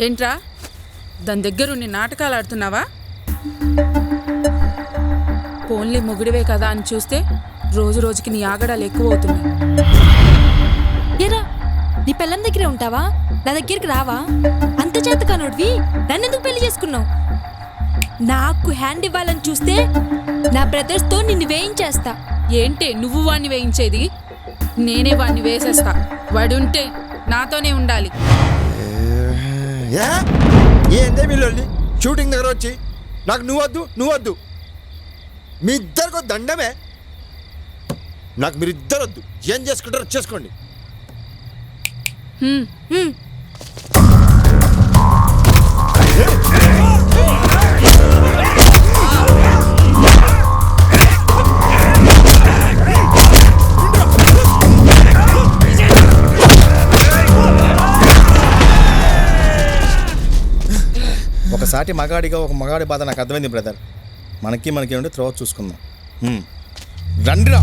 ఏంట్రా? దాని దగ్గరుండి నాటకాలు ఆడుతున్నావా? పోన్లీ మొగుడివే కదా అని చూస్తే రోజు రోజుకి నీ ఆగడాలు ఎక్కువ అవుతున్నాయి ఏరా నీ పెళ్ళం దగ్గరే ఉంటావా? నా దగ్గరికి రావా? అంత చేత కనుడివి నన్నెందుకు పెళ్ళి చేసుకున్నావు? నాకు హ్యాండ్ ఇవ్వాలని చూస్తే నా బ్రదర్స్తో నిన్ను వేయించేస్తా. ఏంటే నువ్వు వాణ్ణి వేయించేది? నేనే వాణ్ణి వేసేస్తా. వాడుంటే నాతోనే ఉండాలి. ఏందే వీళ్ళు షూటింగ్ దగ్గర వచ్చి నాకు నువ్వొద్దు నువ్వద్దు మీ ఇద్దరికి దండమే. నాకు మీరు ఇద్దరు వద్దు ఏం చేసుకుంటారో చేసుకోండి. సాటి మగాడిగా ఒక మగాడి బాధ నాకు అర్థమైంది బ్రదర్ మనకి మనకి ఉంటే త్రోవ చూసుకుందాం. రండిరా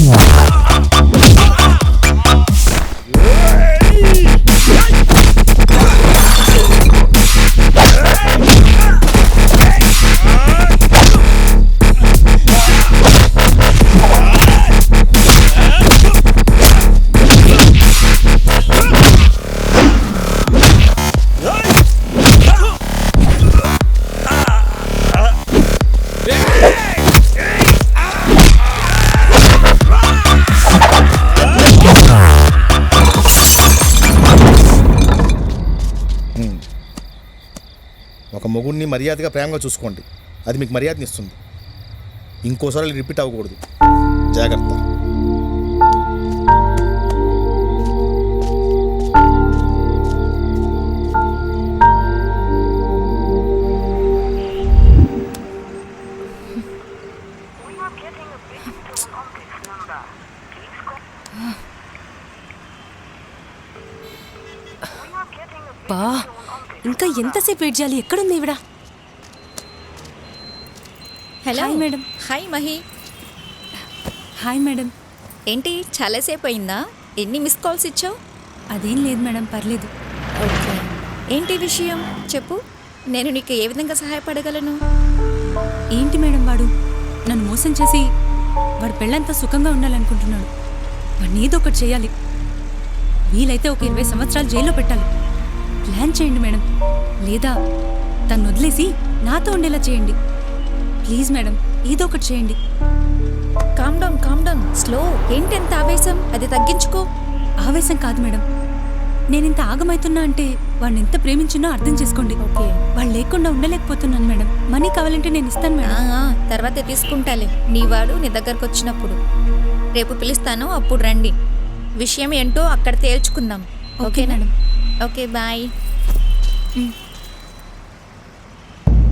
Yeah. ఒక మొగుడిని మర్యాదగా ప్రేమగా చూసుకోండి. అది మీకు మర్యాదని ఇస్తుంది. ఇంకోసారి రిపీట్ అవ్వకూడదు. జాగ్రత్త. బా ఇంకా ఎంతసేపు వెయిట్ చేయాలి? ఎక్కడుంది ఈవిడ? Hello hi madam. Hi Mahi hi madam ఏంటి చాలాసేపు అయిందా? ఎన్ని మిస్ కాల్స్ ఇచ్చావు? అదేం లేదు మేడం పర్లేదు. ఓకే. ఏంటి విషయం? చెప్పు. నేను నీకు ఏ విధంగా సహాయపడగలను? ఏంటి మేడం వాడు? నన్ను మోసం చేసి వాడు పెళ్ళంతా సుఖంగా ఉండాలనుకుంటున్నాడు. వాడిని ఏదో ఒకటి చేయాలి. వీలైతే ఒక ఇరవై సంవత్సరాలు జైల్లో పెట్టాలి. ప్లాన్ చేయండి మేడం. లేదా తను వదిలేసి నాతో ఉండేలా చేయండి. ప్లీజ్ మేడం ఏదో ఒకటి చేయండి. Calm down calm down slow ఏంటి ఎంత ఆవేశం? అది తగ్గించుకో. ఆవేశం కాదు మేడం. నేను ఇంత ఆగమవుతున్నా అంటే వాడిని ఎంత ప్రేమించినో అర్థం చేసుకోండి. ఓకే వాళ్ళు లేకుండా ఉండలేకపోతున్నాను మేడం. మనీ కావాలంటే నేను ఇస్తాను మేడం. తర్వాతే తీసుకుంటాలే. నీ వాడు నీ దగ్గరకు వచ్చినప్పుడు. రేపు పిలుస్తాను అప్పుడు రండి. విషయం ఏంటో అక్కడ తేల్చుకుందాం. Okay madam. Okay bye.